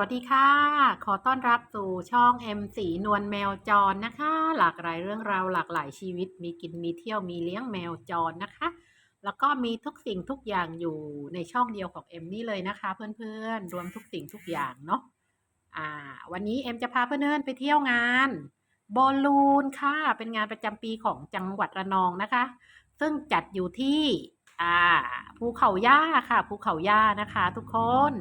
วัสดีค่ะ ขอต้อนรับสู่ช่อง M สีนวลแมวจรนะคะ หลากหลายเรื่องราวหลากหลายชีวิต มีกินมีเที่ยวมีเลี้ยงแมวจรนะคะ แล้วก็มีทุกสิ่งทุกอย่างอยู่ในช่องเดียวของเอ็มนี่เลยนะคะ เพื่อนๆ รวมทุกสิ่งทุกอย่างเนาะอ่า วันนี้เอ็มจะพาเพื่อนๆไปเที่ยวงานบอลลูนค่ะ เป็นงานประจำปีของจังหวัดระนองนะคะ ซึ่งจัดอยู่ที่ อ่าภูเขาย่าค่ะภูเขาย่านะคะ ทุกคน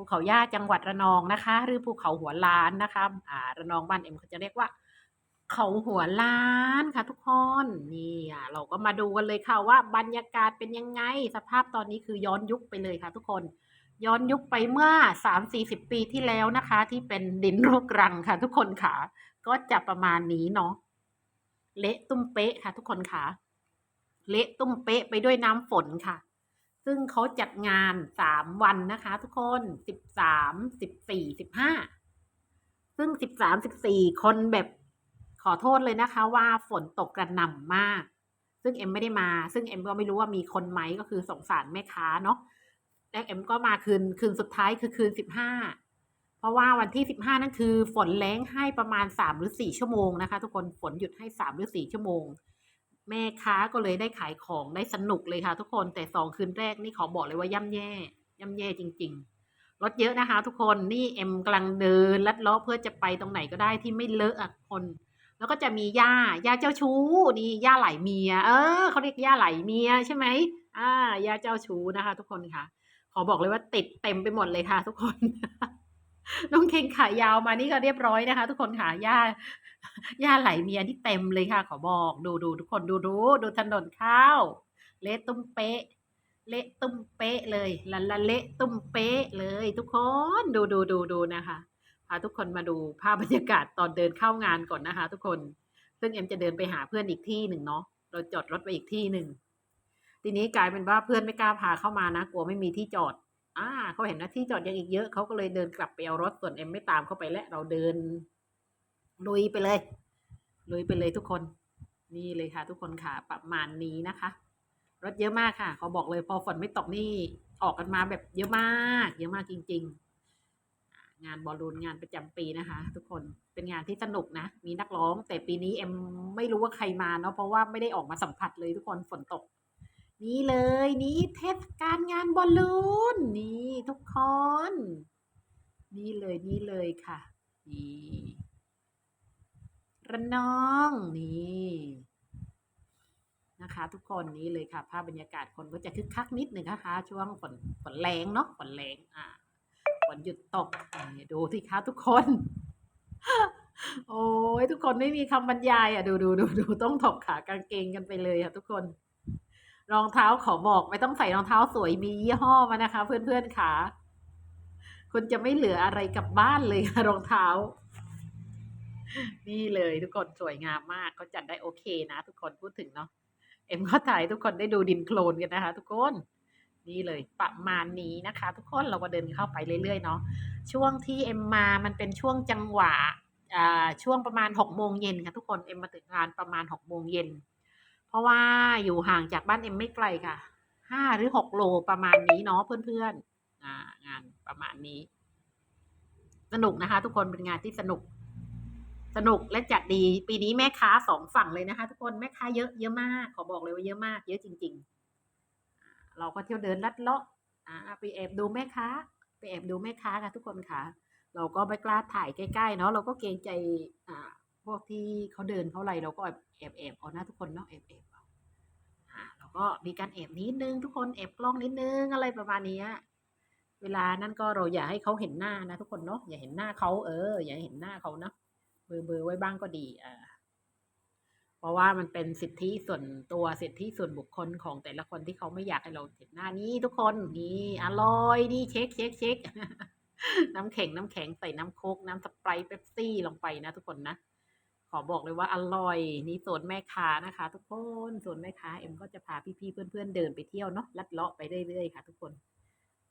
ภูเขาย่าจังหวัดระนองนะคะ หรือภูเขาหัวล้านนะคะอ่าระนองบ้านเอ็มเขาจะเรียกว่า เขาหัวล้านค่ะ ทุกคนนี่อะเราก็มาดูกันเลยค่ะว่าบรรยากาศเป็นยังไง สภาพตอนนี้คือย้อนยุคไปเลยค่ะ ทุกคนย้อนยุคไปเมื่อสามสี่สิบปีที่แล้วนะคะ ที่เป็นดินรกรังค่ะ ทุกคนค่ะ ก็จะประมาณนี้เนาะเละตุ้มเป๊ะค่ะ ทุกคนค่ะ เละตุ้มเป๊ะไปด้วยน้ำฝนค่ะ ซึ่งเขาจัดงานสามวันนะคะ ทุกคนสิบสามสิบสี่สิบห้าซึ่งสิบสามสิบสี่คนแบบขอโทษเลยนะคะ ว่าฝนตกกระหน่ำมาก ซึ่งเอ็มไม่ได้มา ซึ่งเอ็มก็ไม่รู้ว่ามีคนไหมก็คือสงสารแม่ค้าเนาะและเอ็มก็มาคืนคืนสุดท้ายคือคืนสิบห้าเพราะว่าวันที่สิบห้านั่นคือ ฝนแรงให้ประมาณสามหรือสี่ชั่วโมงนะคะ ทุกคนฝนหยุดให้สามหรือสี่ชั่วโมง แม่ค้าก็เลยได้ขายของได้สนุกเลยค่ะ ทุกคนแต่สองคืนแรกนี่ขอบอกเลยว่าย่ำแย่ย่ำแย่จริง ๆ รถเยอะนะคะ ทุกคนนี่เอ็มกำลังเดินลัดเลาะเพื่อจะไปตรงไหนก็ได้ที่ไม่เลอะอะคน แล้วก็จะมีย่าย่าเจ้าชู้นี่ย่าไหลเมีย เออเขาเรียกย่าไหลเมียใช่ไหมอ่าย่าเจ้าชู้นะคะ ทุกคนค่ะ ขอบอกเลยว่าติดเต็มไปหมดเลยค่ะ ทุกคน น้องเคงขายาวมานี่ก็เรียบร้อยนะคะ ทุกคนค่ะย่าย่าไหลเมียที่เต็มเลยค่ะ ขอบอกดูดูทุกคนดูดูดูถนนข้าว เละตุ้มเป๊ะ เละตุ้มเป๊ะเลยละละเละตุ้มเป๊ะเลย ทุกคนดูดูดูดูนะคะพาทุกคนมาดูภาพบรรยากาศตอนเดินเข้างานก่อนนะคะ ทุกคน ซึ่งเอ็มจะเดินไปหาเพื่อนอีกที่หนึ่งเนาะเราจอดรถไปอีกที่หนึ่งทีนี้กลายเป็นว่าเพื่อนไม่กล้าพาเข้ามานะกลัวไม่มีที่จอด อ่าเขาเห็นนะที่จอดยังอีกเยอะเขาก็เลยเดินกลับไปเอารถส่วนเอ็มไม่ตามเข้าไปแล้วเราเดินลุยไปเลยลุยไปเลยทุกคน นี่เลยค่ะ ทุกคนค่ะประมาณนี้นะคะ รถเยอะมากค่ะเขาบอกเลยพอฝนไม่ตกนี่ออกกันมาแบบเยอะมาก เยอะมากจริง ๆ งานบอลลูนงานประจำปีนะคะ ทุกคนเป็นงานที่สนุกนะ มีนักร้อง แต่ปีนี้เอ็มไม่รู้ว่าใครมาเนาะเพราะว่าไม่ได้ออกมาสัมผัสเลยทุกคนฝนตก นี่เลยนี่เทศกาลงานบอลลูนนี่ทุกคน นี่เลยนี่เลยค่ะนี่ระนองนี่นะคะทุกคนนี่เลยค่ะภาพบรรยากาศคนก็จะคึกคักนิดหนึ่งนะคะ ช่วงฝนฝนแรงเนาะฝนแรงอ่าฝนหยุดตกนี่ดูสิคะทุกคน โอ้ยทุกคนไม่มีคำบรรยายอะ ดูดูดูดูต้องถกขากางเกงกันไปเลยค่ะทุกคน รองเท้าขอบอกไม่ต้องใส่รองเท้าสวยมียี่ห้อมานะคะ เพื่อนๆค่ะคุณจะไม่เหลืออะไรกลับบ้านเลยรองเท้า นี่เลยทุกคนสวยงามมากเขาจัดได้โอเคนะ ทุกคนพูดถึงเนาะเอ็มก็ถ่ายทุกคนได้ดูดินโคลนกันนะคะ ทุกคนนี่เลยประมาณนี้นะคะ ทุกคนเราก็เดินเข้าไปเรื่อยๆเนาะช่วงที่เอ็มมามันเป็นช่วงจังหวะอ่าช่วงประมาณหกโมงเย็นค่ะทุกคนเอ็มมาถึงงานประมาณหกโมงเย็น เพราะว่าอยู่ห่างจากบ้านเอ็มไม่ไกลค่ะห้าหรือหกโลประมาณนี้เนาะเพื่อนๆองานประมาณนี้ สนุกนะคะ ทุกคนเป็นงานที่สนุก สนุกและจัดดีปีนี้แม่ค้าสองฝั่งเลยนะคะ ทุกคนแม่ค้าเยอะเยอะมากขอบอกเลยว่าเยอะมาก เยอะจริง ๆ เราก็เที่ยวเดินลัดเลาะไปแอบดูแม่ค้า ไปแอบดูแม่ค้าค่ะทุกคนค่ะ เราก็ไม่กล้าถ่ายใกล้ๆเนาะเราก็เกรงใจอ่า พวกที่เขาเดินเขาอะไรเราก็แอบแอบเอาหนะทุกคนเนาะแอบแอบเอาอ่าเราก็มีการแอบนิดนึงทุกคนแอบกล้องนิดนึงอะไรประมาณนี้เวลานั่นก็เราอย่าให้เขาเห็นหน้านะทุกคนเนาะอย่าเห็นหน้าเขาเออ อย่าเห็นหน้าเขาเนาะเบอร์เบอร์ไว้บ้างก็ดีอ่าเพราะว่ามันเป็นสิทธิส่วนตัวสิทธิส่วนบุคคลของแต่ละคนที่เขาไม่อยากให้เราเห็นหน้านี้ทุกคนนี่อร่อยนี่เช็คเช็คเช็คน้ำแข็งน้ำแข็งใส่น้ำโคกน้ำสไปร์เป๊ปซี่ลงไปนะทุกคนนะ ขอบอกเลยว่าอร่อย นี่โซนแม่ค้านะคะ ทุกคนโซนแม่ค้าเอ็มก็จะพาพี่ๆเพื่อนๆเดินไปเที่ยวเนาะลัดเลาะไปเรื่อยๆค่ะทุกคน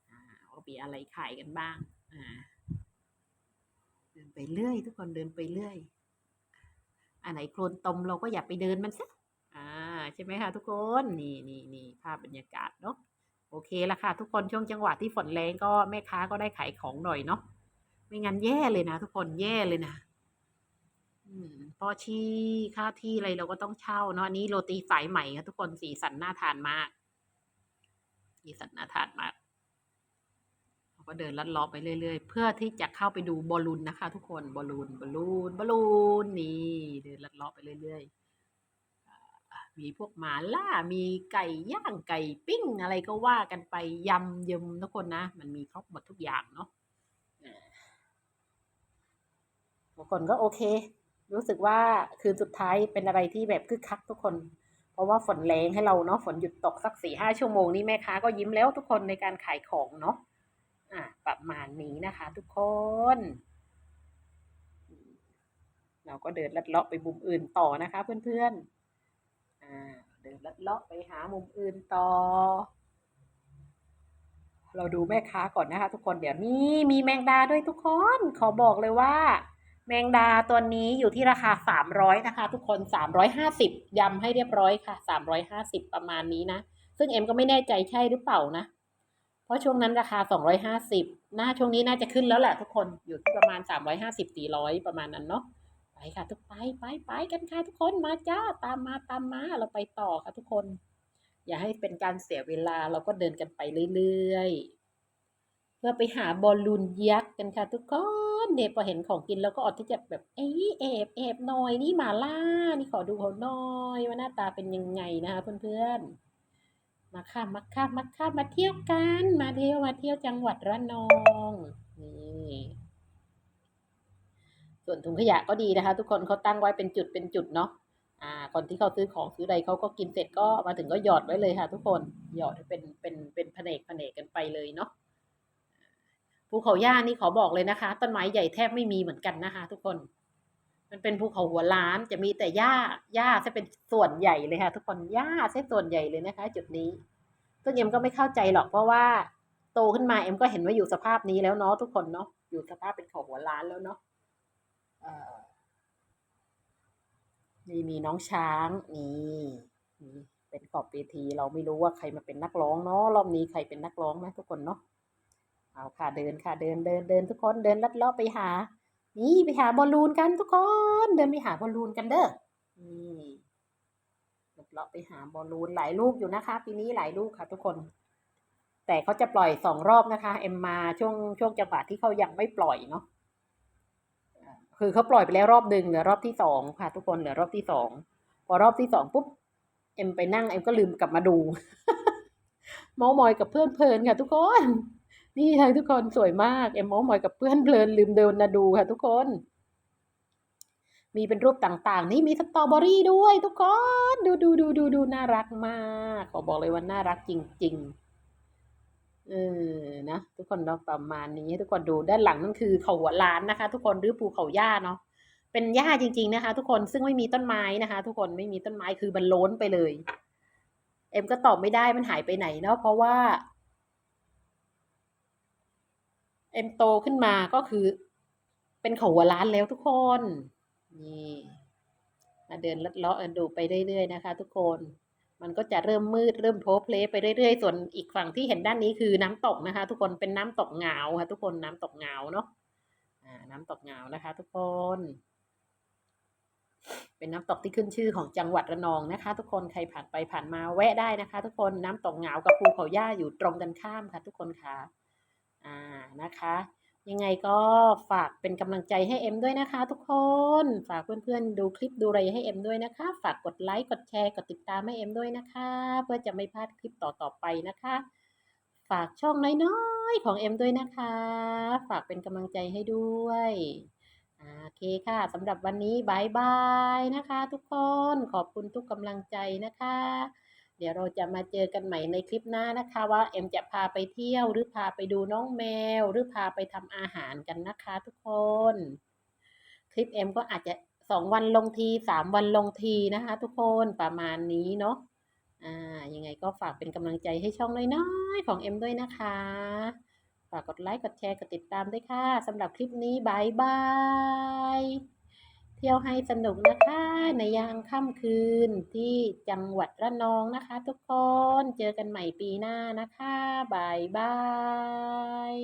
อ่าว่ามีอะไรขายกันบ้างอ่าเดินไปเรื่อย ทุกคนเดินไปเรื่อยอันไหนโคลนตมเราก็อย่าไปเดินมันซะอ่าใช่ไหมคะทุกคนนี่นี่นี่ภาพบรรยากาศเนาะโอเคละค่ะ ทุกคนช่วงจังหวะที่ฝนแรงก็แม่ค้าก็ได้ขายของหน่อยเนาะไม่งั้นแย่เลยนะ ทุกคนแย่เลยนะ อืมพอชีค่าที่อะไรเราก็ต้องเช่าเนาะอันนี้โรตีสายใหม่ค่ะทุกคนสีสันน่าทานมาก สีสันน่าทานมากเราก็เดินลัดเลาะไปเรื่อยๆ เพื่อที่จะเข้าไปดูบอลลูนนะคะ ทุกคนบอลลูนบอลลูนบอลลูนนี่เดินลัดเลาะไปเรื่อยๆมีพวกหมาล่ามีไก่ย่างไก่ปิ้งอะไรก็ว่ากันไปยำยำทุกคนนะ มันมีครบหมดทุกอย่างเนาะอ่าบางคนก็โอเค รู้สึกว่าคืนสุดท้ายเป็นอะไรที่แบบคึกคักทุกคน เพราะว่าฝนแรงให้เราเนาะฝนหยุดตกสักสี่ห้าชั่วโมงนี่แม่ค้าก็ยิ้มแล้วทุกคนในการขายของเนาะอ่าประมาณนี้นะคะ ทุกคน เราก็เดินลัดเลาะไปมุมอื่นต่อนะคะ เพื่อนๆอ่าเดินลัดเลาะไปหามุมอื่นต่อ เราดูแม่ค้าก่อนนะคะ ทุกคนเดี๋ยวนี้มีแมงดาด้วยทุกคน ขอบอกเลยว่า แมงดาตัวนี้อยู่ที่ราคาสามร้อยนะคะ ทุกคนสามร้อยห้าสิบยำให้เรียบร้อยค่ะสามร้อยห้าสิบประมาณนี้นะ ซึ่งเอ็มก็ไม่แน่ใจใช่หรือเปล่านะ เพราะช่วงนั้นราคาสองร้อยห้าสิบน่าช่วงนี้น่าจะขึ้นแล้วแหละทุกคนอยู่ที่ประมาณสามร้อยห้าสิบสี่ร้อยประมาณนั้นเนาะไปค่ะ ทุกไปไปไปกันค่ะทุกคนมาจ้าตามมาตามมาเราไปต่อค่ะทุกคน อย่าให้เป็นการเสียเวลาเราก็เดินกันไปเรื่อยๆ เพื่อไปหาบอลลูนยักษ์กันค่ะทุกคนเนี่ยพอเห็นของกินแล้วก็อดที่จะแบบเอ้ยแอบแอบหน่อยนี่หมาล่านี่ขอดูเขาหน่อยว่าหน้าตาเป็นยังไงนะคะเพื่อนๆมาค่ะมาค่ะมาค่ะมาเที่ยวกันมาเที่ยวมาเที่ยวจังหวัดระนองนี่ส่วนถุงขยะก็ดีนะคะ ทุกคนเขาตั้งไว้เป็นจุดเป็นจุดเนาะอ่าคนที่เขาซื้อของซื้ออะไรเขาก็กินเสร็จก็มาถึงก็หยอดไว้เลยค่ะ ทุกคนหยอดเป็นเป็นเป็นแผนกแผนกกันไปเลยเนาะ ภูเขาย่านี่ขอบอกเลยนะคะ ต้นไม้ใหญ่แทบไม่มีเหมือนกันนะคะ ทุกคน มันเป็นภูเขาหัวล้านจะมีแต่หญ้าหญ้าจะเป็นส่วนใหญ่เลยค่ะ ทุกคนหญ้าใช่ส่วนใหญ่เลยนะคะ จุดนี้ซึ่งเอ็มก็ไม่เข้าใจหรอกเพราะว่า โตขึ้นมาเอ็มก็เห็นว่าอยู่สภาพนี้แล้วเนาะทุกคนเนาะอยู่สภาพเป็นเขาหัวล้านแล้วเนาะนี่มีน้องช้างนี่นี่เป็นขอบเวทีเราไม่รู้ว่าใครมาเป็นนักร้องเนาะรอบนี้ใครเป็นนักร้องนะทุกคนเนาะ เอาค่ะเดินค่ะเดินเดินเดินทุกคนเดินลัดเลาะไปหา นี่ไปหาบอลลูนกันทุกคน เดินไปหาบอลลูนกันเด้อนี่ลัดเลาะไปหาบอลลูนหลายลูกอยู่นะคะปีนี้หลายลูกค่ะ ทุกคน แต่เขาจะปล่อยสองรอบนะคะ เอ็มมาช่วงช่วงจังหวะที่เขายังไม่ปล่อยเนาะคือเขาปล่อยไปแล้วรอบหนึ่งเหลือรอบที่สองค่ะ ทุกคนเหลือรอบที่สองพอรอบที่สองปุ๊บเอ็มไปนั่งเอ็มก็ลืมกลับมาดู เมามอยกับเพื่อนเพลินค่ะทุกคน นี่ค่ะทุกคนสวยมาก เอ็มมาส์มอยกับเพื่อนเพลินลืมเดินมาดูค่ะทุกคน มีเป็นรูปต่างๆ นี่มีสตรอเบอรี่ด้วยทุกคน ดูดูดูดูดูน่ารักมาก ขอบอกเลยว่าน่ารักจริง ๆ เออนะ ทุกคนเนาประมาณนี้ทุกคนดูด้านหลังนั่นคือเขาหัวล้านนะคะ ทุกคนหรือภูเขาหญ้าเนาะเป็นหญ้าจริง ๆนะคะ ทุกคนซึ่งไม่มีต้นไม้นะคะ ทุกคนไม่มีต้นไม้คือมันล้นไปเลย เอ็มก็ตอบไม่ได้มันหายไปไหนเนาะเพราะว่า เอ็มโตขึ้นมาก็คือ เป็นเขาหัวล้านแล้วทุกคน นี่มาเดินลัดเลาะดูไปเรื่อยๆนะคะ ทุกคน มันก็จะเริ่มมืดเริ่มโพเพลไปเรื่อยๆ ส่วนอีกฝั่งที่เห็นด้านนี้คือน้ำตกนะคะ ทุกคนเป็นน้ำตกเงาค่ะ ทุกคนน้ำตกเงาเนาะอ่า น้ำตกเงานะคะ ทุกคน เป็นน้ำตกที่ขึ้นชื่อของจังหวัดระนองนะคะ ทุกคนใครผ่านไปผ่านมาแวะได้นะคะ ทุกคนน้ำตกเงากับภูเขาย่าอยู่ตรงกันข้ามค่ะ ทุกคนค่ะ อ่านะคะ ยังไงก็ฝากเป็นกำลังใจให้เอ็มด้วยนะคะ ทุกคน ฝากเพื่อนๆดูคลิปดูอะไรให้เอ็มด้วยนะคะ ฝากกดไลค์กดแชร์กดติดตามให้เอ็มด้วยนะคะ เพื่อจะไม่พลาดคลิปต่อๆไปนะคะ ฝากช่องน้อยๆของเอ็มด้วยนะคะ ฝากเป็นกำลังใจให้ด้วยโอเคค่ะสำหรับวันนี้บายบายนะคะ ทุกคนขอบคุณทุกกำลังใจนะคะ เดี๋ยวเราจะมาเจอกันใหม่ในคลิปหน้านะคะว่าเอ็มจะพาไปเที่ยวหรือพาไปดูน้องแมว หรือพาไปทำอาหารกันนะคะทุกคน คลิปเอ็มก็อาจจะสองวันลงทีสามวันลงทีนะคะ ทุกคนประมาณนี้เนาะอ่ายังไงก็ฝากเป็นกำลังใจให้ช่องน้อยๆของเอ็มด้วยนะคะฝากกดไลค์ กดแชร์ กดติดตามด้วยค่ะสำหรับคลิปนี้บายบาย เที่ยวให้สนุกนะคะในยามค่ำคืนที่จังหวัดระนองนะคะ ทุกคนเจอกันใหม่ปีหน้านะคะบายบาย